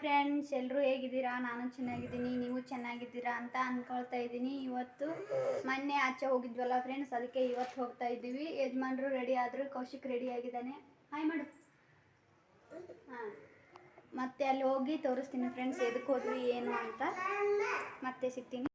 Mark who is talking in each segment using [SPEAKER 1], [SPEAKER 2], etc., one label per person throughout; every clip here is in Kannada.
[SPEAKER 1] ಫ್ರೆಂಡ್ಸ್ ಎಲ್ಲರೂ ಹೇಗಿದ್ದೀರಾ? ನಾನು ಚೆನ್ನಾಗಿದ್ದೀನಿ, ನೀವು ಚೆನ್ನಾಗಿದ್ದೀರಾ ಅಂತ ಅಂದ್ಕೊಳ್ತಾ ಇದ್ದೀನಿ. ಇವತ್ತು ಮೊನ್ನೆ ಆಚೆ ಹೋಗಿದ್ವಲ್ಲ ಫ್ರೆಂಡ್ಸ್ ಅದಕ್ಕೆ ಇವತ್ತು ಹೋಗ್ತಾ ಇದ್ದೀವಿ. ಯಜಮಾನ್ರು ರೆಡಿ ಆದರೂ, ಕೌಶಿಕ್ ರೆಡಿ ಆಗಿದ್ದಾನೆ. ಹಾಯ್ ಮಾಡು. ಹಾಂ. ಮತ್ತೆ ಅಲ್ಲಿ ಹೋಗಿ ತೋರಿಸ್ತೀನಿ ಫ್ರೆಂಡ್ಸ್ ಎದಕ್ಕೆ ಹೋದ್ವಿ, ಏನು ಅಂತ. ಮತ್ತೆ ಸಿಗ್ತೀನಿ.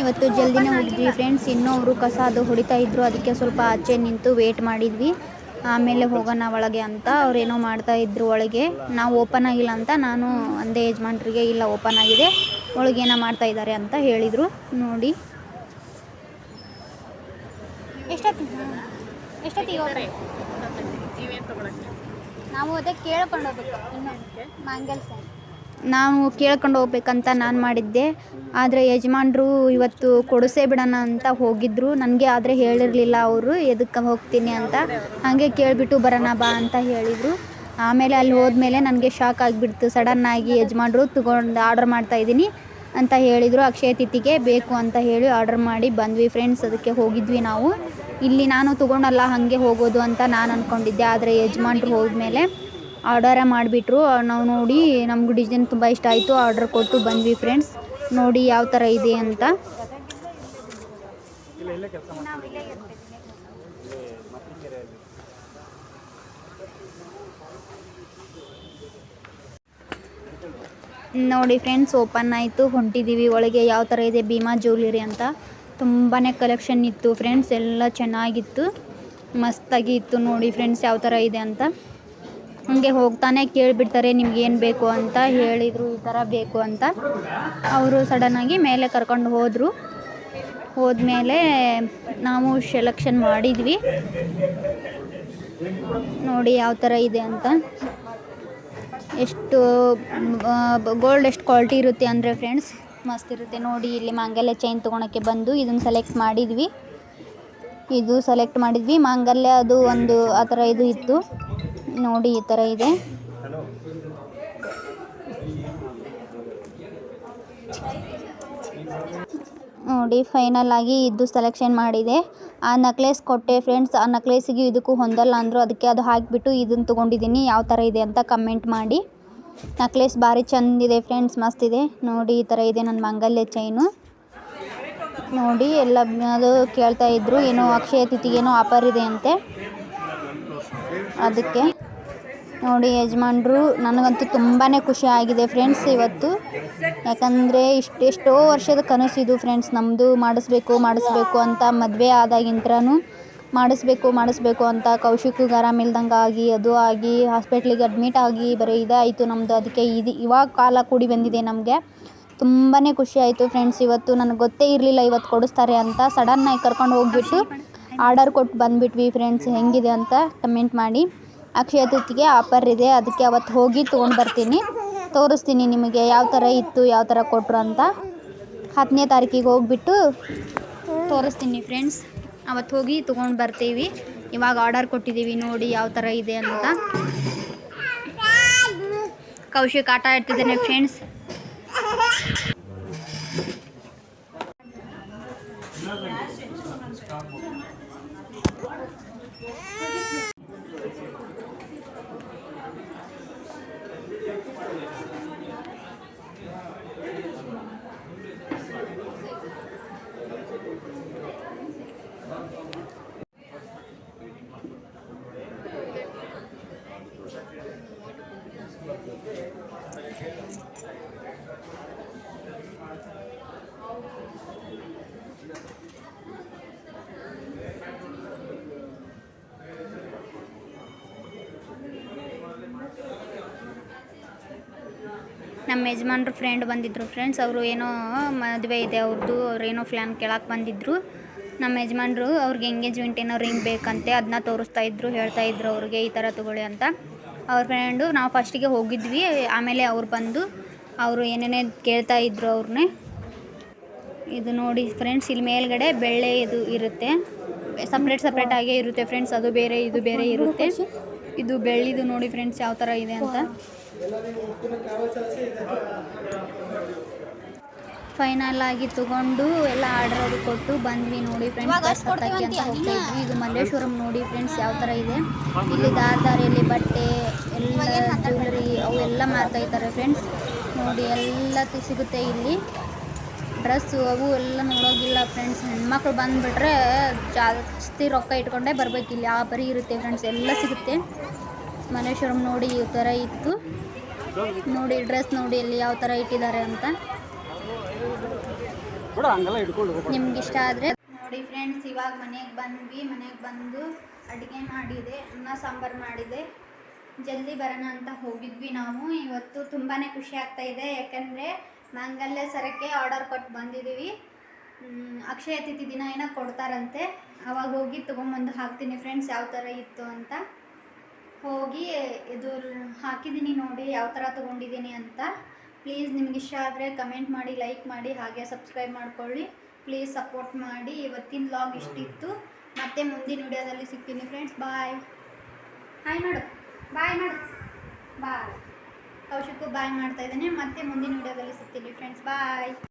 [SPEAKER 1] ಇವತ್ತು ಜಲ್ದಿನೇ ಹೋಗಿದ್ವಿ ಫ್ರೆಂಡ್ಸ್ ಇನ್ನೂ ಅವರು ಕಸ ಅದು ಹೊಡಿತಾ ಇದ್ರು. ಅದಕ್ಕೆ ಸ್ವಲ್ಪ ಆಚೆ ನಿಂತು ವೇಟ್ ಮಾಡಿದ್ವಿ. ಆಮೇಲೆ ಹೋಗೋಣ ಒಳಗೆ ಅಂತ ಅವ್ರೇನೋ ಮಾಡ್ತಾ ಇದ್ರು ಒಳಗೆ. ನಾವು ಓಪನ್ ಆಗಿಲ್ಲ ಅಂತ ನಾನು ಅಂದೇ ಯಜಮಾನ್ರಿಗೆ, ಇಲ್ಲ ಓಪನ್ ಆಗಿದೆ, ಒಳಗೆ ಏನೋ ಮಾಡ್ತಾ ಇದ್ದಾರೆ ಅಂತ ಹೇಳಿದರು. ನೋಡಿ. ಎಷ್ಟೊತ್ತಿಗೆ? ನಾವು ಅದೇ ಕೇಳ್ಕೊಂಡು ಹೋಗ್ಬೇಕು ನಾವು ಕೇಳ್ಕೊಂಡು ಹೋಗ್ಬೇಕಂತ ನಾನು ಮಾಡಿದ್ದೆ. ಆದರೆ ಯಜಮಾನ್ರು ಇವತ್ತು ಕೊಡಿಸೇ ಬಿಡೋಣ ಅಂತ ಹೋಗಿದ್ರು. ನನಗೆ ಆದರೆ ಹೇಳಿರಲಿಲ್ಲ ಅವರು, ಎದಕ್ಕೆ ಹೋಗ್ತೀನಿ ಅಂತ. ಹಾಗೆ ಕೇಳಿಬಿಟ್ಟು ಬರೋಣ ಬಾ ಅಂತ ಹೇಳಿದರು. ಆಮೇಲೆ ಅಲ್ಲಿ ಹೋದ್ಮೇಲೆ ನನಗೆ ಶಾಕ್ ಆಗಿಬಿಡ್ತು. ಸಡನ್ನಾಗಿ ಯಜಮಾನ್ರು ತಗೊಂಡು ಮಾಡ್ತಾ ಮಾಡ್ತಾಯಿದ್ದೀನಿ ಅಂತ ಹೇಳಿದರು. ಅಕ್ಷಯ ತಿಥಿಗೆ ಬೇಕು ಅಂತ ಹೇಳಿ ಆರ್ಡ್ರ್ ಮಾಡಿ ಬಂದ್ವಿ. ಫ್ರೆಂಡ್ಸ್ ಅದಕ್ಕೆ ಹೋಗಿದ್ವಿ ನಾವು. ಇಲ್ಲಿ ನಾನು ತೊಗೊಂಡಲ್ಲ, ಹಾಗೆ ಹೋಗೋದು ಅಂತ ನಾನು ಅಂದ್ಕೊಂಡಿದ್ದೆ ಆದರೆ ಯಜಮಾನ್ರು ಹೋದ್ಮೇಲೆ ಆರ್ಡರೇ ಮಾಡಿಬಿಟ್ರು. ನಾವು ನೋಡಿ ನಮ್ಗೆ ಡಿಸೈನ್ ತುಂಬ ಇಷ್ಟ ಆಯಿತು. ಆರ್ಡರ್ ಕೊಟ್ಟು ಬಂದ್ವಿ ಫ್ರೆಂಡ್ಸ್ ನೋಡಿ ಯಾವ ಥರ ಇದೆ ಅಂತ. ನೋಡಿ ಫ್ರೆಂಡ್ಸ್ ಓಪನ್ ಆಯಿತು. ಹೊಂಟಿದ್ದೀವಿ ಒಳಗೆ ಯಾವ ಥರ ಇದೆ? ಭೀಮಾ ಜ್ಯುವೆಲರಿ ಅಂತ. ತುಂಬಾ ಕಲೆಕ್ಷನ್ ಇತ್ತು ಫ್ರೆಂಡ್ಸ್ ಎಲ್ಲ ಚೆನ್ನಾಗಿತ್ತು ಮಸ್ತಾಗಿ ಇತ್ತು ನೋಡಿ ಫ್ರೆಂಡ್ಸ್ ಯಾವ ಥರ ಇದೆ ಅಂತ. ಹಂಗೆ ಹೋಗ್ತಾನೆ ಕೇಳಿಬಿಡ್ತಾರೆ ನಿಮ್ಗೇನು ಬೇಕು ಅಂತ, ಹೇಳಿದರು ಈ ಥರ ಬೇಕು ಅಂತ. ಅವರು ಸಡನ್ನಾಗಿ ಮೇಲೆ ಕರ್ಕೊಂಡು ಹೋದರು. ಹೋದ್ಮೇಲೆ ನಾವು ಸೆಲೆಕ್ಷನ್ ಮಾಡಿದ್ವಿ. ನೋಡಿ ಯಾವ ಥರ ಇದೆ ಅಂತ. ಎಷ್ಟು ಗೋಲ್ಡ್ ಎಷ್ಟು ಕ್ವಾಲಿಟಿ ಇರುತ್ತೆ ಅಂದರೆ ಫ್ರೆಂಡ್ಸ್ ಮಸ್ತ್ ಇರುತ್ತೆ. ನೋಡಿ, ಇಲ್ಲಿ ಮಾಂಗಲ್ಯ ಚೈನ್ ತೊಗೊಳಕ್ಕೆ ಬಂದು ಇದನ್ನು ಸೆಲೆಕ್ಟ್ ಮಾಡಿದ್ವಿ. ಇದು ಸೆಲೆಕ್ಟ್ ಮಾಡಿದ್ವಿ. ಮಾಂಗಲ್ಯ ಅದು ಒಂದು ಆ ಥರ ಇದು ಇತ್ತು. ನೋಡಿ, ಈ ಥರ ಇದೆ. ನೋಡಿ ಫೈನಲ್ ಆಗಿ ಇದು ಸೆಲೆಕ್ಷನ್ ಮಾಡಿದೆ. ಆ ನಕ್ಲೇಸ್ ಕೊಟ್ಟೆ ಫ್ರೆಂಡ್ಸ್ ಆ ನಕ್ಲೇಸಿಗೆ ಇದಕ್ಕೂ ಹೊಂದಲ್ಲ ಅಂದರು, ಅದಕ್ಕೆ ಅದು ಹಾಕಿಬಿಟ್ಟು ಇದನ್ನು ತೊಗೊಂಡಿದ್ದೀನಿ. ಯಾವ ಥರ ಇದೆ ಅಂತ ಕಮೆಂಟ್ ಮಾಡಿ. ನಕ್ಲೇಸ್ ಭಾರಿ ಚಂದಿದೆ ಫ್ರೆಂಡ್ಸ್ ಮಸ್ತ್ ಇದೆ. ನೋಡಿ, ಈ ಥರ ಇದೆ ನನ್ನ ಮಂಗಲ್ಯ ಚೈನು ನೋಡಿ, ಎಲ್ಲ ಅದು ಕೇಳ್ತಾ ಇದ್ರು, ಏನೋ ಅಕ್ಷಯ ಏನೋ ಆಫರ್ ಇದೆ ಅಂತೆ. ಅದಕ್ಕೆ. ನೋಡಿ, ಯಜಮಾನ್ರು, ನನಗಂತೂ ತುಂಬಾ ಖುಷಿ ಆಗಿದೆ ಫ್ರೆಂಡ್ಸ್ ಇವತ್ತು. ಯಾಕಂದರೆ ಇಷ್ಟೆಷ್ಟೋ ವರ್ಷದ ಕನಸಿದು ಫ್ರೆಂಡ್ಸ್ ನಮ್ಮದು ಮಾಡಿಸ್ಬೇಕು ಮಾಡಿಸ್ಬೇಕು ಅಂತ ಮದುವೆ ಆದಾಗಿಂತ್ರನೂ ಮಾಡಿಸ್ಬೇಕು ಮಾಡಿಸ್ಬೇಕು ಅಂತ ಕೌಶಿಕ್ಗೆ ಆರಾಮಿಲ್ದಂಗೆ ಆಗಿ, ಅದು ಆಗಿ, ಹಾಸ್ಪೆಟ್ಲಿಗೆ ಅಡ್ಮಿಟ್ ಆಗಿ ಬರೀ ಇದಾಯಿತು ನಮ್ಮದು ಅದಕ್ಕೆ ಇದು ಇವಾಗ ಕಾಲ ಕೂಡಿ ಬಂದಿದೆ ನಮಗೆ. ತುಂಬಾ ಖುಷಿ ಆಯಿತು ಫ್ರೆಂಡ್ಸ್ ಇವತ್ತು ನನಗೆ ಗೊತ್ತೇ ಇರಲಿಲ್ಲ ಇವತ್ತು ಕೊಡಿಸ್ತಾರೆ ಅಂತ. ಸಡನ್ನಾಗಿ ಕರ್ಕೊಂಡು ಹೋಗ್ಬಿಟ್ಟು ಆರ್ಡರ್ ಕೊಟ್ಟು ಬಂದುಬಿಟ್ವಿ ಫ್ರೆಂಡ್ಸ್ ಹೆಂಗಿದೆ ಅಂತ ಕಮೆಂಟ್ ಮಾಡಿ. ಅಕ್ಷಯ ತೃತೀಗೆ ಆಫರ್ ಇದೆ, ಅದಕ್ಕೆ ಅವತ್ತು ಹೋಗಿ ತೊಗೊಂಡು ಬರ್ತೀನಿ. ತೋರಿಸ್ತೀನಿ ನಿಮಗೆ ಯಾವ ಥರ ಇತ್ತು, ಯಾವ ಥರ ಕೊಟ್ಟರು ಅಂತ. ಹತ್ತನೇ ತಾರೀಕಿಗೆ ಹೋಗ್ಬಿಟ್ಟು ತೋರಿಸ್ತೀನಿ ಫ್ರೆಂಡ್ಸ್ ಅವತ್ತು ಹೋಗಿ ತೊಗೊಂಡು ಬರ್ತೀವಿ. ಇವಾಗ ಆರ್ಡರ್ ಕೊಟ್ಟಿದ್ದೀವಿ ನೋಡಿ ಯಾವ ಥರ ಇದೆ ಅಂತ. ಕೌಶಿಕ್ ಆಟ ಆಡ್ತಿದ್ದೇನೆ ಫ್ರೆಂಡ್ಸ್ ನಮ್ಮ ಯಜಮಾನ್ರು ಫ್ರೆಂಡ್ ಬಂದಿದ್ದರು ಫ್ರೆಂಡ್ಸ್ ಅವರು ಏನೋ ಮದುವೆ ಇದೆ ಅವ್ರದ್ದು ಅವ್ರು ಏನೋ ಪ್ಲ್ಯಾನ್ ಕೇಳಕ್ಕೆ ಬಂದಿದ್ದರು ನಮ್ಮ ಯಜಮಾನ್ರು ಅವ್ರಿಗೆ ಎಂಗೇಜ್ಮೆಂಟ್ ಏನೋ ರಿಂಗ್ ಬೇಕಂತೆ ಅದನ್ನ ತೋರಿಸ್ತಾ ಇದ್ರು, ಹೇಳ್ತಾ ಇದ್ರು ಅವ್ರಿಗೆ ಈ ಥರ ತೊಗೊಳ್ಳಿ ಅಂತ. ಅವ್ರ ಫ್ರೆಂಡು ನಾವು ಫಸ್ಟಿಗೆ ಹೋಗಿದ್ವಿ, ಆಮೇಲೆ ಅವ್ರು ಬಂದು ಅವರು ಏನೇನೇ ಕೇಳ್ತಾ ಇದ್ರು ಅವ್ರನ್ನೇ ಇದು ನೋಡಿ ಫ್ರೆಂಡ್ಸ್ ಇಲ್ಲಿ ಮೇಲ್ಗಡೆ ಬೆಳ್ಳೆ ಇದು ಇರುತ್ತೆ. ಸಪ್ರೇಟ್ ಸಪ್ರೇಟ್ ಆಗೇ ಇರುತ್ತೆ ಫ್ರೆಂಡ್ಸ್ ಅದು ಬೇರೆ ಇದು ಬೇರೆ ಇರುತ್ತೆ. ಇದು ಬೆಳ್ಳಿದು ನೋಡಿ ಫ್ರೆಂಡ್ಸ್ ಯಾವ ಥರ ಇದೆ ಅಂತ. ಫೈನಲ್ ಆಗಿ ತಗೊಂಡು ಎಲ್ಲ ಆರ್ಡರ್ ಅದು ಕೊಟ್ಟು ಬಂದ್ವಿ ನೋಡಿ ಫ್ರೆಂಡ್ಸ್ ಬಸ್ ಹತ್ತಕ್ಕೆ ಅಂತ ಹೋಗ್ತಾ ಇದ್ವಿ. ಇದು ಮಲ್ಲೇಶ್ವರಂ ನೋಡಿ ಫ್ರೆಂಡ್ಸ್ ಯಾವ ಥರ ಇದೆ. ಇಲ್ಲಿ ದಾರ ದಾರಿಯಲ್ಲಿ ಬಟ್ಟೆ ಎಲ್ಲ ಅವು ಎಲ್ಲ ಮಾರ್ತಾ ಇದ್ದಾರೆ ಫ್ರೆಂಡ್ಸ್ ನೋಡಿ ಎಲ್ಲ ಸಿಗುತ್ತೆ ಇಲ್ಲಿ. ಡ್ರೆಸ್ಸು ಅವು ಎಲ್ಲ ನೋಡೋಗಿಲ್ಲ ಫ್ರೆಂಡ್ಸ್ ಹೆಣ್ಮಕ್ಳು ಬಂದುಬಿಟ್ರೆ ಜಾಸ್ತಿ ರೊಕ್ಕ ಇಟ್ಕೊಂಡೇ ಇಲ್ಲಿ. ಆ ಬರೀ ಇರುತ್ತೆ ಫ್ರೆಂಡ್ಸ್ ಎಲ್ಲ ಸಿಗುತ್ತೆ. ಮಲ್ಲೇಶ್ವರಂ ನೋಡಿ ಈ ಥರ ಇತ್ತು. ನೋಡಿ ಡ್ರೆಸ್ ನೋಡಿ ಇಲ್ಲಿ ಯಾವ ಥರ ಇಟ್ಟಿದ್ದಾರೆ ಅಂತ. ನಿಮ್ಗೆ ಇಷ್ಟ ಆದರೆ ನೋಡಿ ಫ್ರೆಂಡ್ಸ್ ಇವಾಗ ಮನೆಗೆ ಬಂದ್ವಿ. ಮನೆಗೆ ಬಂದು ಅಡುಗೆ ಮಾಡಿದೆ ಅನ್ನ ಸಾಂಬಾರು ಮಾಡಿದೆ. ಜಲ್ದಿ ಬರೋಣ ಅಂತ ಹೋಗಿದ್ವಿ ನಾವು. ಇವತ್ತು ತುಂಬಾ ಖುಷಿ ಆಗ್ತಾ ಇದೆ. ಯಾಕಂದರೆ ಮಾಂಗಲ್ಯ ಸರಕ್ಕೆ ಆರ್ಡರ್ ಕೊಟ್ಟು ಬಂದಿದ್ದೀವಿ. ಅಕ್ಷಯ ತಿಥಿ ದಿನ ಏನೋ ಕೊಡ್ತಾರಂತೆ. ಅವಾಗ ಹೋಗಿ ತೊಗೊಂಬಂದು ಹಾಕ್ತೀನಿ ಫ್ರೆಂಡ್ಸ್ ಯಾವ ಥರ ಇತ್ತು ಅಂತ. ಹೋಗಿ ಇದು ಹಾಕಿದ್ದೀನಿ ನೋಡಿ ಯಾವ ಥರ ತೊಗೊಂಡಿದ್ದೀನಿ ಅಂತ. ಪ್ಲೀಸ್ ನಿಮ್ಗೆ ಇಷ್ಟ ಆದರೆ ಕಮೆಂಟ್ ಮಾಡಿ ಲೈಕ್ ಮಾಡಿ, ಹಾಗೆ ಸಬ್ಸ್ಕ್ರೈಬ್ ಮಾಡ್ಕೊಳ್ಳಿ. ಪ್ಲೀಸ್ ಸಪೋರ್ಟ್ ಮಾಡಿ. ಇವತ್ತಿನ ಲಾಗ್ ಇಷ್ಟಿತ್ತು. ಮತ್ತೆ ಮುಂದಿನ ವಿಡಿಯೋದಲ್ಲಿ ಸಿಗ್ತೀನಿ ಫ್ರೆಂಡ್ಸ್ ಬಾಯ್ ಹಾಯ್ ಮಾಡು ಬಾಯ್ ಮಾಡು ಬಾಯ್ ಕೌಶಿಕು ಬಾಯ್ ಮಾಡ್ತಾ ಇದ್ದಾನೆ. ಮತ್ತೆ ಮುಂದಿನ ವಿಡಿಯೋದಲ್ಲಿ ಸಿಗ್ತೀನಿ ಫ್ರೆಂಡ್ಸ್ ಬಾಯ್